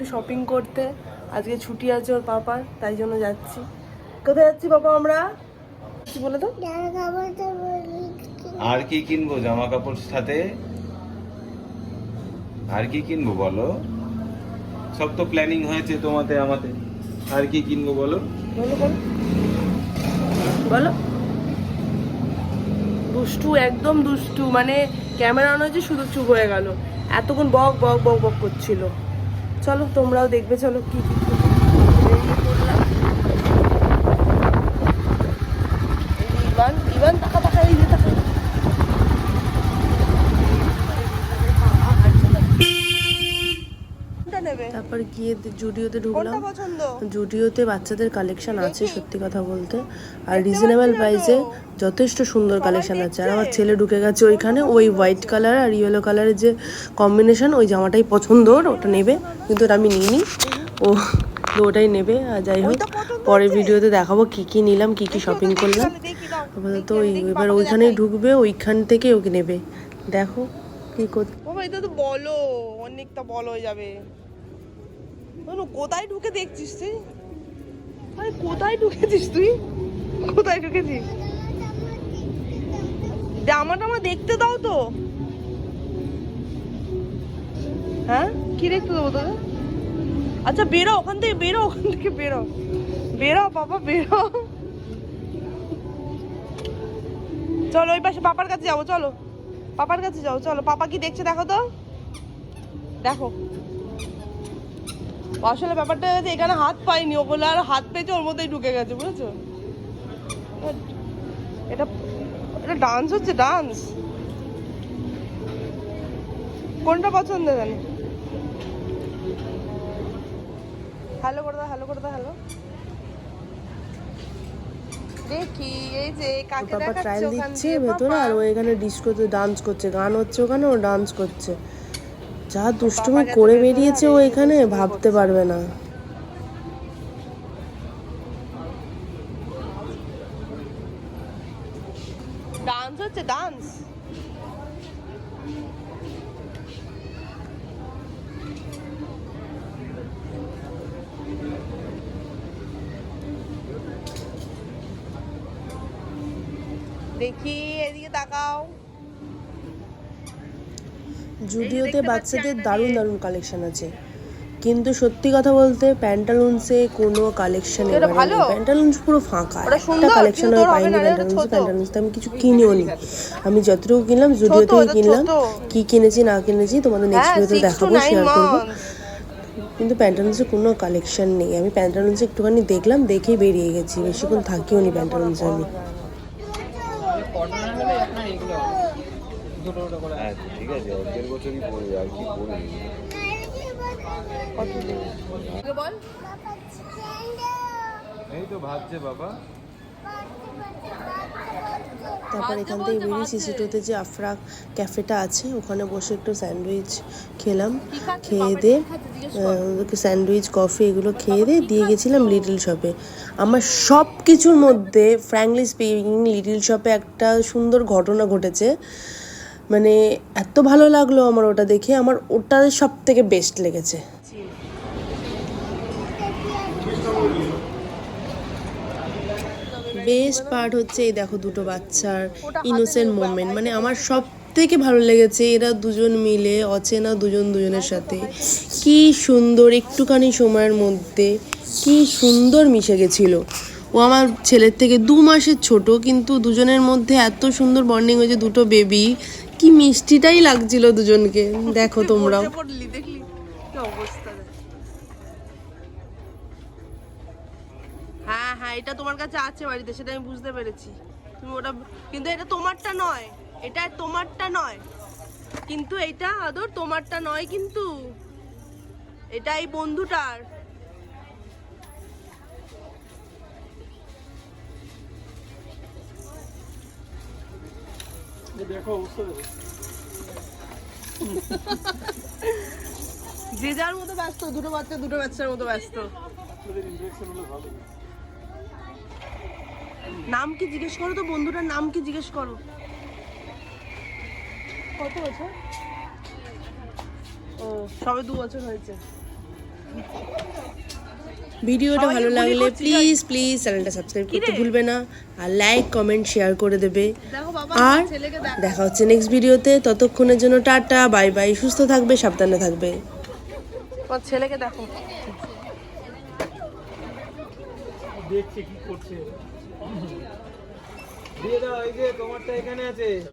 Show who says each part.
Speaker 1: একটু শপিং করতে। আজকে ছুটি আছে ওর পাপার তাই জন্য যাচ্ছি। কোথায় যাচ্ছি বাবা আমরা? কি বলে তো?
Speaker 2: আর কি কিনবো জামা কাপড় সাথে? আর কি কিনবো বলো? সব তো প্ল্যানিং হয়েছে তোমাদের আমাদের। আর কি কিনবো বলো?
Speaker 1: বলো বলো। বলো। দুষ্টু একদম দুষ্টু। মানে ক্যামেরা অন হয়েছে শুধু চুপ হয়ে গেল। এতক্ষণ বক বক বক বক করছিল। চলো তোমরাও দেখবে চলো কি কি কি- বেরিয়ে পড়লাম। এই যে ইভান ইভান তাকা তাকা এই যে তাকা কোনটা নেবে
Speaker 3: তারপর গিয়ে জুডিওতে ঢুকলাম। জুডিওতে বাচ্চাদের কালেকশন আছে সত্যি কথা বলতে। আর রিজনেবল প্রাইসে যথেষ্ট সুন্দর কালেকশন আছে। আর আমার ছেলে ঢুকে গেছে ওইখানে ওই হোয়াইট কালার আর ইয়েলো কালারের যে কম্বিনেশন ওই জামাটাই পছন্দ ওর ওটা নেবে। কিন্তু ওটা আমি নিইনি। ও তো ওটাই নেবে। আর যাই হোক পরের ভিডিওতে দেখাবো কি কি নিলাম কি কি শপিং করলাম। আপাতত ওই এবার ওইখানেই ঢুকবে ওইখান থেকে ওকে নেবে। দেখো কি করতে
Speaker 1: এটা তো বলো অনেকটা বলো হয়ে যাবে। কোথায় ঢুকে দেখছিস তুই? আরে, কোথায় ঢুকেছিস তুই? কোথায় ঢুকেছিস? জামা টামা দেখতে দাও তো। হ্যাঁ? কি দেখতে দেবো তোকে? আচ্ছা বেরো, ওখান থেকে বেরো, ওখান থেকে বেরো। বেরো, বাবা, বেরো। চলো, ওই পাশে পাপার কাছে যাব, চলো। পাপার কাছে যাও চলো। পাপা কি দেখছে, দেখো তো? দেখো। আসলে ব্যাপারটা হচ্ছে এখানে হাত পাইনি ওগুলো আর হাত পেয়েছে ওর মধ্যেই ঢুকে গেছে বুঝেছ? এটা এটা ডান্স হচ্ছে ডান্স কোনটা পছন্দ জানি? হ্যালো করে দাও হ্যালো করে দাও হ্যালো দেখি এই যে কাকে দেখাচ্ছে ওখান
Speaker 3: ভেতরে আর ও এখানে ডিস্কোতে ডান্স করছে গান হচ্ছে ওখানে ও ডান্স করছে। যা দুষ্টুমি করে বেরিয়েছে ও এখানে ভাবতে পারবে না।
Speaker 1: ডান্স হচ্ছে ডান্স দেখি, এদিকে তাকাও।
Speaker 3: জুডিওতে বাচ্চাদের দারুণ দারুণ কালেকশন আছে। কিন্তু সত্যি কথা বলতে প্যান্টালুন্সে কোনো কালেকশন? প্যান্টালুন্স পুরো ফাঁকা। একটা কালেকশন আমি পাইনি প্যান্টালুন্সে প্যান্টালুন্সে আমি কিছু কিনেও নি। আমি যতটুকু কিনলাম জুডিও থেকে কিনলাম। কি কিনেছি না কিনেছি তোমাদের নেক্সট
Speaker 1: হ্যাঁ
Speaker 3: ভিডিওতে দেখাবো শেয়ার করব। কিন্তু প্যান্টালুন্সে কোনো কালেকশন নেই। আমি প্যান্টালুন্সে একটুখানি দেখলাম দেখেই বেরিয়ে গেছি। বেশিক্ষণ থাকিও নি প্যান্টালুন্সে আমি।
Speaker 2: হ্যাঁ ঠিক আছে এক দেড় বছরই পড়বে আর কি পড়বে?
Speaker 1: বল।
Speaker 2: এই তো ভাবছে বাবা।
Speaker 3: তারপর এখান থেকে বেরিয়ে সিসিটোতে যে আফরা ক্যাফেটা আছে ওখানে বসে একটু স্যান্ডউইচ খেলাম। খেয়ে দিয়ে স্যান্ডউইচ কফি এগুলো খেয়ে দিয়ে দিয়ে গেছিলাম লিটল শপে আমার সব কিছুর মধ্যে ফ্র্যাঙ্কলি স্পিকিং লিটল শপে একটা সুন্দর ঘটনা ঘটেছে। মানে এত ভালো লাগল আমার ওটা দেখে। আমার ওটা সব থেকে বেস্ট লেগেছে। বেস্ট পার্ট হচ্ছে এই দেখো দুটো বাচ্চার ইনোসেন্ট মোমেন্ট মানে আমার সব থেকে ভালো লেগেছে এরা দুজন মিলে, অচেনা দুজন দুজনের সাথে। কি সুন্দর একটুখানি সময়ের মধ্যে, কি সুন্দর মিশে গেছিল। ও আমার ছেলের থেকে দু মাসের ছোট, কিন্তু দুজনের মধ্যে এত সুন্দর বন্ডিং হয়েছে, দুটো বেবি কি মিষ্টিটাই লাগছিল দুজনকে। দেখো তোমরাও
Speaker 1: হ্যাঁ হ্যাঁ এটা তোমার কাছে আছে বাড়িতে সেটা আমি বুঝতে পেরেছি। তুমি ওটা কিন্তু এটা তোমারটা নয়। এটা তোমারটা নয়। কিন্তু এটা আদর তোমারটা নয় কিন্তু। এটা এই বন্ধুটার। যে যার মতো ব্যস্ত দুটো বাচ্চা দুটো বাচ্চার মতো ব্যস্ত। নাম কি জিজ্ঞেস করো তো বন্ধুটার নাম কি জিজ্ঞেস করো? কত বছর? ও সবে দু বছর হয়েছে।
Speaker 3: ভিডিওটা ভালো লাগলে প্লিজ প্লিজ চ্যানেলটা সাবস্ক্রাইব করতে ভুলবে না আর লাইক কমেন্ট শেয়ার করে দেবে। আর
Speaker 1: দেখো।
Speaker 3: দেখা হচ্ছে নেক্সট ভিডিওতে। ততক্ষণের জন্য টাটা বাই বাই সুস্থ থাকবে সাবধানে থাকবে।
Speaker 1: ছেলেকে দেখো।
Speaker 2: দেখছে কি করছে। দিয়ে দাও এই যে তোমারটা এখানে আছে।